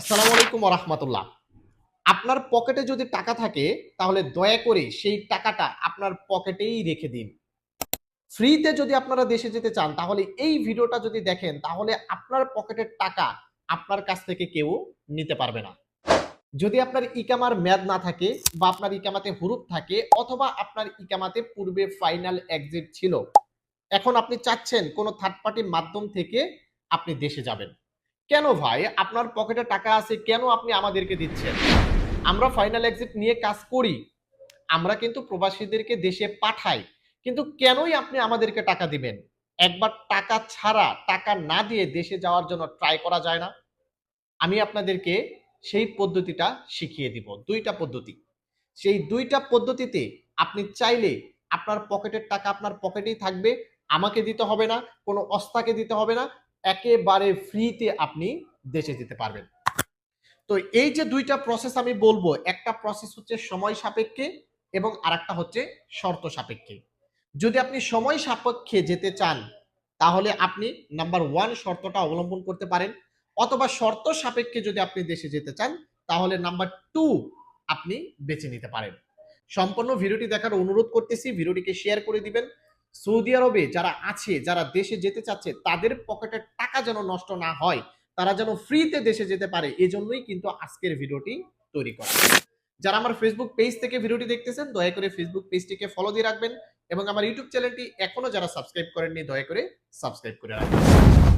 আসসালামু আলাইকুম রহমতুল্লাহ আপনার পকেটে যদি টাকা থাকে, তাহলে দয়া করে সেই টাকাটা আপনার পকেটেই রেখে দিন। ফ্রিতে যদি আপনারা দেশে যেতে চান, তাহলে এই ভিডিওটা যদি দেখেন, তাহলে আপনার পকেটের টাকা আপনার কাছ থেকে কেউ নিতে পারবে না। যদি আপনার ইকামার মেয়াদ না থাকে বা আপনার ইকামাতে হুরুপ থাকে, অথবা আপনার ইকামাতে পূর্বে ফাইনাল এক্সিট ছিল, এখন আপনি চাচ্ছেন কোনো থার্ড পার্টির মাধ্যম থেকে আপনি দেশে যাবেন। কেন ভাই? আপনার পকেটে টাকা আছে, কেন আপনি আমাদেরকে দিচ্ছেন? আমরা ফাইনাল এক্সিট নিয়ে কাজ করি। আমরা কিন্তু প্রবাসীদেরকে দেশে পাঠাই। কিন্তু কেনই আপনি আমাদেরকে টাকা দিবেন? একবার টাকা ছাড়া, টাকা না দিয়ে দেশে যাওয়ার জন্য ট্রাই করা যায় না। আমি আপনাদেরকে সেই পদ্ধতিটা শিখিয়ে দিব। দুইটা পদ্ধতি। সেই দুইটা পদ্ধতিতে আপনি চাইলে আপনার পকেটের টাকা আপনার পকেটেই থাকবে। আমাকে দিতে হবে না, কোনো অস্তাকে দিতে হবে না। একেবারে ফ্রিতে আপনি দেশে যেতে পারবেন। তো এই যে দুইটা প্রসেস আমি বলব, একটা প্রসেস হচ্ছে সময় সাপেক্ষে এবং আরেকটা হচ্ছে শর্ত সাপেক্ষে। যদি আপনি সময় সাপেক্ষে যেতে চান, তাহলে আপনি নাম্বার ওয়ান শর্তটা অবলম্বন করতে পারেন। অথবা শর্ত সাপেক্ষে যদি আপনি দেশে যেতে চান, তাহলে নাম্বার টু আপনি বেছে নিতে পারেন। সম্পূর্ণ ভিডিওটি দেখার অনুরোধ করতেছি, ভিডিওটিকে শেয়ার করে দিবেন। সৌদি আরবে যারা আছে, যারা দেশে যেতে চাচ্ছে, তাদের পকেটের টাকা যেন নষ্ট না হয়, তারা যেন ফ্রিতে দেশে যেতে পারে, এজন্যই কিন্তু আজকের ভিডিওটি তৈরি করা। যারা আমার ফেসবুক পেজ থেকে ভিডিওটি দেখতেছেন, দয়া করে ফেসবুক পেজটিকে ফলো দিয়ে রাখবেন এবং আমার ইউটিউব চ্যানেলটি এখনও যারা সাবস্ক্রাইব করেননি, দয়া করে সাবস্ক্রাইব করে রাখবেন।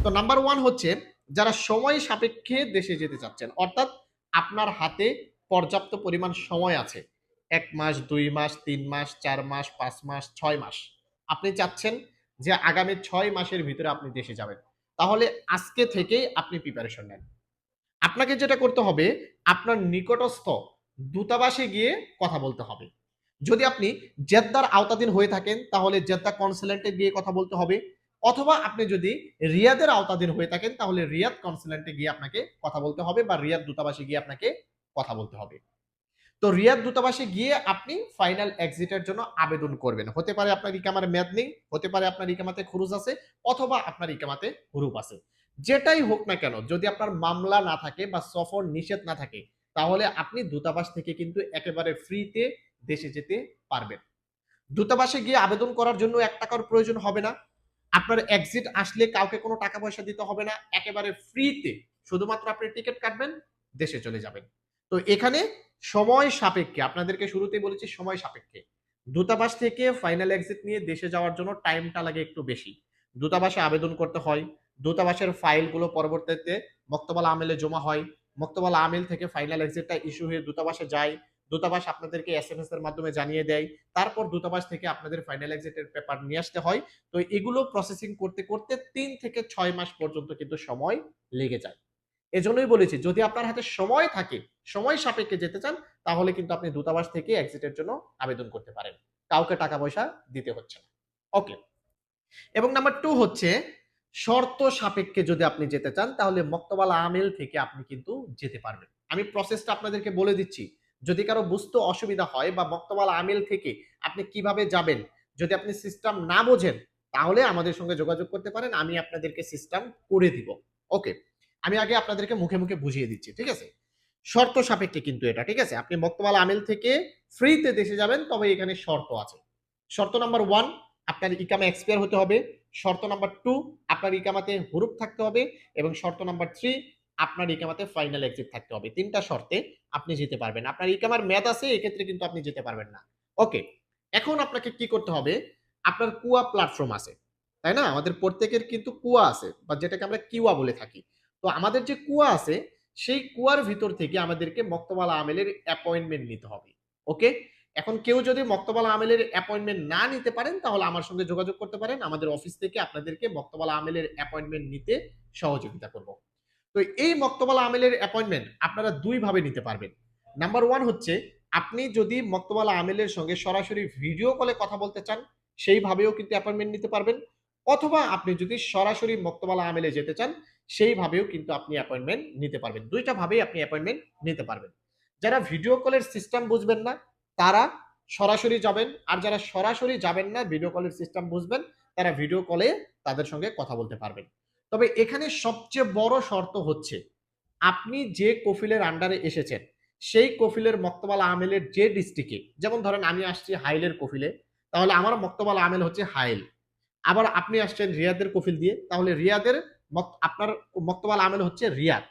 তো নাম্বার ওয়ান হচ্ছে, যারা সময় সাপেক্ষে দেশে যেতে চাচ্ছেন, অর্থাৎ আপনার হাতে পর্যাপ্ত পরিমাণ সময় আছে। এক মাস, দুই মাস, তিন মাস, চার মাস, পাঁচ মাস, ছয় মাস। আপনি চাচ্ছেন যে আগামী ছয় মাসের ভিতরে আপনি দেশে যাবেন। তাহলে আজকে থেকেই আপনি প্রিপারেশন নেন। আপনাকে যেটা করতে হবে, আপনার নিকটস্থ দূতাবাসে গিয়ে কথা বলতে হবে। যদি আপনি জেদ্দার আওতাধীন হয়ে থাকেন, তাহলে জেদ্দা কনসুলেন্টে গিয়ে কথা বলতে হবে। অথবা আপনি যদি রিয়াদের আওতাধীন হয়ে থাকেন, তাহলে রিয়াদ কনসুলেন্টে গিয়ে আপনাকে কথা বলতে হবে বা রিয়াদ দূতাবাসে গিয়ে আপনাকে কথা বলতে হবে। তো রিয়াদ দূতাবাসে গিয়ে আপনি ফাইনাল এক্সিটের জন্য আবেদন করবেন। হতে পারে আপনার ইকামার মেয়াদ নেই, হতে পারে আপনার ইকামাতে খুরুজ আছে, অথবা আপনার ইকামাতে হুরুপ আছে। যেটাই হোক না কেন, যদি আপনার মামলা না থাকে বা সফর নিষেধ না থাকে, তাহলে আপনি দূতাবাস থেকে কিন্তু একেবারে ফ্রিতে দেশে যেতে পারবেন। দূতাবাসে গিয়ে আবেদন করার জন্য এক টাকার প্রয়োজন হবে না। আপনার এক্সিট আসলে কাউকে কোনো টাকা পয়সা দিতে হবে না। একেবারে ফ্রিতে শুধুমাত্র আপনি টিকিট কাটবেন, দেশে চলে যাবেন। তো এখানে সময় সাপেক্ষে, আপনাদেরকে শুরুতেই বলেছি সময় সাপেক্ষে। দূতাবাস থেকে ফাইনাল এক্সিট নিয়ে দেশে যাওয়ার জন্য টাইমটা লাগে একটু বেশি। দূতাবাসে আবেদন করতে হয়, দূতাবাসের ফাইলগুলো পরবর্তীতে মক্তবাল আমেলে জমা হয়। মক্তবাল আমেল থেকে ফাইনাল এক্সিটটা ইস্যু হয়ে দূতাবাসে যায়। দূতাবাস আপনাদেরকে এস এম এস এর মাধ্যমে জানিয়ে দেয়। তারপর দূতাবাস থেকে আপনাদের ফাইনাল এক্সিটের পেপার নিয়ে আসতে হয়। তো এগুলো প্রসেসিং করতে করতে তিন থেকে ছয় মাস পর্যন্ত কিন্তু সময় লেগে যায়। এজন্যই বলেছি, যদি আপনার হাতে সময় থাকে, সময় সাপেক্ষে যেতে চান, তাহলে কিন্তু আপনি দূতাবাস থেকে এক্সিটের জন্য আবেদন করতে পারেন। কাউকে টাকা পয়সা দিতে হচ্ছে না। ওকে এবং নাম্বার টু হচ্ছে, শর্ত সাপেক্ষে যদি আপনি যেতে চান, তাহলে মক্তবাল আমেল থেকে আপনি কিন্তু যেতে পারবেন। আমি প্রসেসটা আপনাদেরকে বলে দিচ্ছি, যদি কারও বুঝতে অসুবিধা হয় বা মক্তবাল আমেল থেকে আপনি কীভাবে যাবেন, যদি আপনি সিস্টেম না বোঝেন, তাহলে আমাদের সঙ্গে যোগাযোগ করতে পারেন, আমি আপনাদেরকে সিস্টেম করে দিব। ওকে আমি আগে আপনাদেরকে মুখে মুখে বুঝিয়ে দিচ্ছি, ঠিক আছে? শর্ত সাপেক্ষে কিন্তু এটা, ঠিক আছে? আপনি মক্তবাল আমেল থেকে ফ্রিতে দেশে যাবেন, তবে এখানে শর্ত আছে। শর্ত নাম্বার ওয়ান আপনার ইকামা এক্সপায়ার হতে হবে। শর্ত নাম্বার টু আপনার ইকামাতে হুরুপ থাকতে হবে। এবং শর্ত নাম্বার থ্রি আপনার ইকামাতে ফাইনাল এক্সিট থাকতে হবে। তিনটা শর্তে আপনি যেতে পারবেন। আপনার ইকামার ম্যাথ আছে, এক্ষেত্রে কিন্তু আপনি যেতে পারবেন না। ওকে, এখন আপনাকে কি করতে হবে? আপনার কুয়া প্ল্যাটফর্ম আছে, তাই না? আমাদের প্রত্যেকের কিন্তু কুয়া আছে, বা যেটাকে আমরা কিওয়া বলে থাকি। তো আমাদের যে কুয়া আছে, সেই কুয়ার ভিতর থেকে আমাদেরকে মক্তবাল আমেলের অ্যাপয়েন্টমেন্ট নিতে হবে ওকে এখন কেউ যদি মক্তবাল আমেলের অ্যাপয়েন্টমেন্ট না নিতে পারেন, তাহলে আমার সঙ্গে যোগাযোগ করতে পারেন। আমাদের অফিস থেকে আপনাদেরকে মক্তবাল আমেলের অ্যাপয়েন্টমেন্ট নিতে সহযোগিতা করব। তো এই মক্তবাল আমেলের অ্যাপয়েন্টমেন্ট আপনারা দুই ভাবে নিতে পারবেন। নাম্বার ওয়ান হচ্ছে, আপনি যদি মক্তবাল আমেলের সঙ্গে সরাসরি ভিডিও কলে কথা বলতে চান, সেইভাবেও কিন্তু অ্যাপয়েন্টমেন্ট নিতে পারবেন। অথবা আপনি যদি সরাসরি মক্তবালা আমেলে যেতে চান সেইভাবেও কিন্তু আপনি অ্যাপয়েন্টমেন্ট নিতে পারবেন। দুইটা ভাবেই আপনি অ্যাপয়েন্টমেন্ট নিতে পারবেন। যারা ভিডিও কলের সিস্টেম বুঝবেন না, তারা সরাসরি যাবেন। আর যারা সরাসরি যাবেন না ভিডিও কলের সিস্টেম বুঝবেন, তারা ভিডিও কলে তাদের সঙ্গে কথা বলতে পারবেন। তবে এখানে সবচেয়ে বড় শর্ত হচ্ছে, আপনি যে কফিলের আন্ডারে এসেছেন, সেই কফিলের মক্তবাল আমেলের যে ডিস্ট্রিক্টে যেমন ধরেন আমি আসছি হাইলের কফিলে, তাহলে আমার মক্তবাল আমেল হচ্ছে হাইল। আবার আপনি আসছেন রিয়াদের কফিল দিয়ে, তাহলে রিয়াদের আপনার মক্তবাল আমেল হচ্ছে রিয়াদ।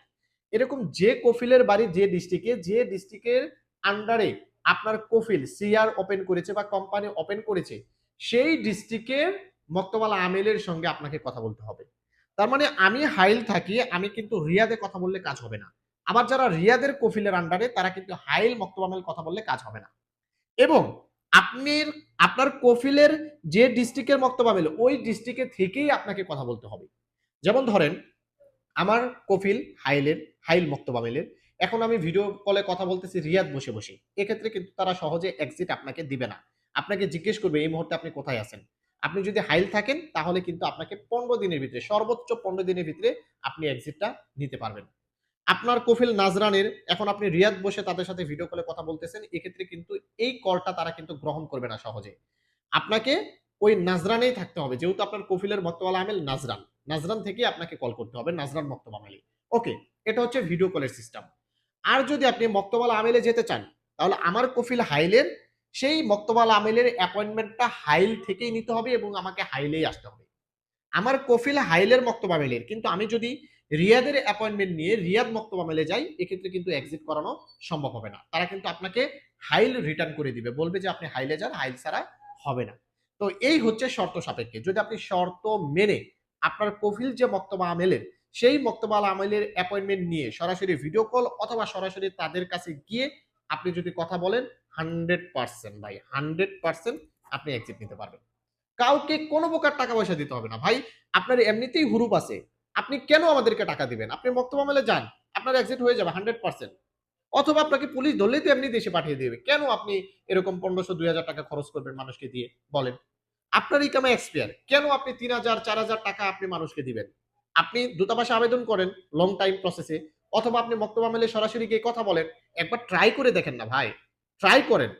এরকম যে কফিলের বাড়ি যে ডিস্ট্রিক্টে যে ডিস্ট্রিক্টের আন্ডারে আপনার কফিল সিআর ওপেন করেছে বা কোম্পানি ওপেন করেছে, সেই ডিস্ট্রিক্টের মক্তবাল আমেলের সঙ্গে আপনাকে কথা বলতে হবে। তার মানে আমি হাইল থাকি, আমি কিন্তু রিয়াদে কথা বললে কাজ হবে না। আবার যারা রিয়াদের কফিলের আন্ডারে তারা কিন্তু হাইল মক্তবামেল কথা বললে কাজ হবে না। এবং আপনি আপনার কফিলের যে ডিস্ট্রিক্টের মক্তবামেল ওই ডিস্ট্রিক্টে থেকেই আপনাকে কথা বলতে হবে। যেমন ধরেন, আমার কফিল হাইলের, হাইল মক্তব আমেলের এখন আমি ভিডিও কলে কথা বলতেছি রিয়াদ বসে বসে। এক্ষেত্রে কিন্তু তারা সহজে এক্সিট আপনাকে দিবে না। আপনাকে জিজ্ঞেস করবে, এই মুহূর্তে আপনি কোথায় আছেন? আপনি যদি হাইল থাকেন, তাহলে কিন্তু আপনাকে পনেরো দিনের ভিতরে, সর্বোচ্চ পনেরো দিনের ভিতরে আপনি এক্সিটটা নিতে পারবেন। আপনার কফিল নাজরানের, এখন আপনি রিয়াদ বসে তাদের সাথে ভিডিও কলে কথা বলতেছেন, এক্ষেত্রে কিন্তু এই কলটা তারা কিন্তু গ্রহণ করবে না সহজে। আপনাকে ওই নাজরানেই থাকতে হবে, যেহেতু আপনার কফিলের মক্তবাল আমেল নাজরান। নাজরান থেকে আপনাকে কল করতে হবে, নাজরান মক্তব আমেলে। ওকে এটা হচ্ছে ভিডিও কলের সিস্টেম আর যদি আপনি মক্তবাল আমেলে যেতে চান, তাহলে আমার কফিল হাইলের, সেই মক্তবাল আমেলের অ্যাপয়েন্টমেন্টটা হাইল থেকেই নিতে হবে এবং আমাকে হাইলেই আসতে হবে। আমার কফিল হাইলের মক্তব আমেলের, কিন্তু আমি যদি রিয়াদের অ্যাপয়েন্টমেন্ট নিয়ে রিয়াদ মক্তব আমেলে যাই, এক্ষেত্রে কিন্তু এক্সিট করানো সম্ভব হবে না। তারা কিন্তু আপনাকে হাইল রিটার্ন করে দিবে। বলবে যে আপনি হাইলে যান, হাইল ছাড়া হবে না। তো এই হচ্ছে শর্ত সাপেক্ষে। যদি আপনি শর্ত মেনে আপনার কফিল যে মক্তবা আমেলের, সেই মক্তবা আমেলের অ্যাপয়েন্টমেন্ট নিয়ে সরাসরি ভিডিও কল অথবা সরাসরি তাদের কাছে গিয়ে আপনি যদি কথা বলেন হান্ড্রেড পার্সেন্ট ভাই হান্ড্রেড পার্সেন্ট আপনি এক্সিট নিতে পারবেন। কাউকে কোনো প্রকার টাকা পয়সা দিতে হবে না। ভাই, আপনার এমনিতেই হুরুপ আছে। আপনি কেন আমাদেরকে টাকা দিবেন? আপনি মক্তবা মেলে যান, আপনার এক্সিট হয়ে যাবে হান্ড্রেড পার্সেন্ট অথবা আপনাকে পুলিশ ধরলেই তো এমনি দেশে পাঠিয়ে দেবে। কেন আপনি এরকম পনেরোশো, দুই হাজার টাকা খরচ করবেন মানুষকে দিয়ে? বলেন। আপনার ইকামে এক্সপায়ার কেন আপনি তিন হাজার, চার হাজার টাকা আপনি মানুষকে দিবেন? আপনি দূতাবাসে আবেদন করেন লং টাইম প্রসেসে অথবা আপনি মক্তবা মেলে সরাসরি গিয়ে কথা বলেন, একবার ট্রাই করে দেখেন না ভাই। ট্রাই করেন।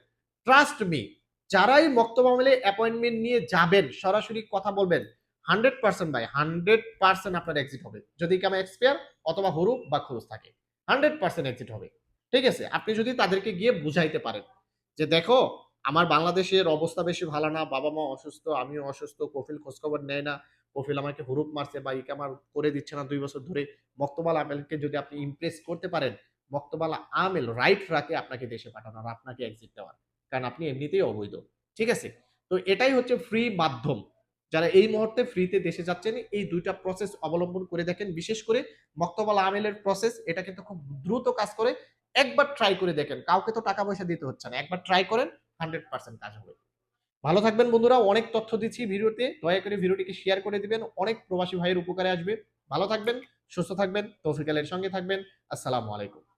ট্রাস্ট মি যারাই মক্তবা মেলে অ্যাপয়েন্টমেন্ট নিয়ে যাবেন, সরাসরি কথা বলবেন হান্ড্রেড পার্সেন্ট ভাই হান্ড্রেড পার্সেন্ট আপনার এক্সিট হবে। যদি কামে এক্সপায়ার অথবা হরুপ বা খরচ থাকে হান্ড্রেড পার্সেন্ট এক্সিট হবে। ঠিক আছে? আপনি যদি তাদেরকে গিয়ে বুঝাইতে পারেন যে দেখো আমার বাংলাদেশের অবস্থা বেশি ভালো না বাবা মা অসুস্থ, আমিও অসুস্থ কফিল খোঁজখবর নেয় না কফিল আমাকে হুরুপ মারছে বা ইকামার করে দিচ্ছে না দুই বছর ধরে। মক্তবাল আমেলকে যদি আপনি ইমপ্রেস করতে পারেন, মক্তবাল আমেল রাইট রাখে আপনাকে দেশে পাঠানো আর আপনাকে এক্সিট দেওয়ার। কারণ আপনি এমনিতেই অবৈধ। ঠিক আছে? তো এটাই হচ্ছে ফ্রি মাধ্যম। যারা এই মুহূর্তে ফ্রিতে দেশে যাচ্ছেন, এই দুইটা প্রসেস অবলম্বন করে দেখেন। বিশেষ করে মক্তবাল আমেলের প্রসেস এটা কিন্তু খুব দ্রুত কাজ করে। একবার ট্রাই করে দেখেন। কাউকে তো টাকা পয়সা দিতে হচ্ছে না। একবার ট্রাই করেন হান্ড্রেড পার্সেন্ট কাজ হবে। ভালো থাকবেন বন্ধুরা, অনেক তথ্য দিচ্ছি ভিডিওতে। দয়া করে ভিডিওটিকে শেয়ার করে দিবেন, অনেক প্রবাসী ভাইয়ের উপকারে আসবে। ভালো থাকবেন, সুস্থ থাকবেন তৌফিকালের সঙ্গে থাকবেন। আসসালামু আলাইকুম।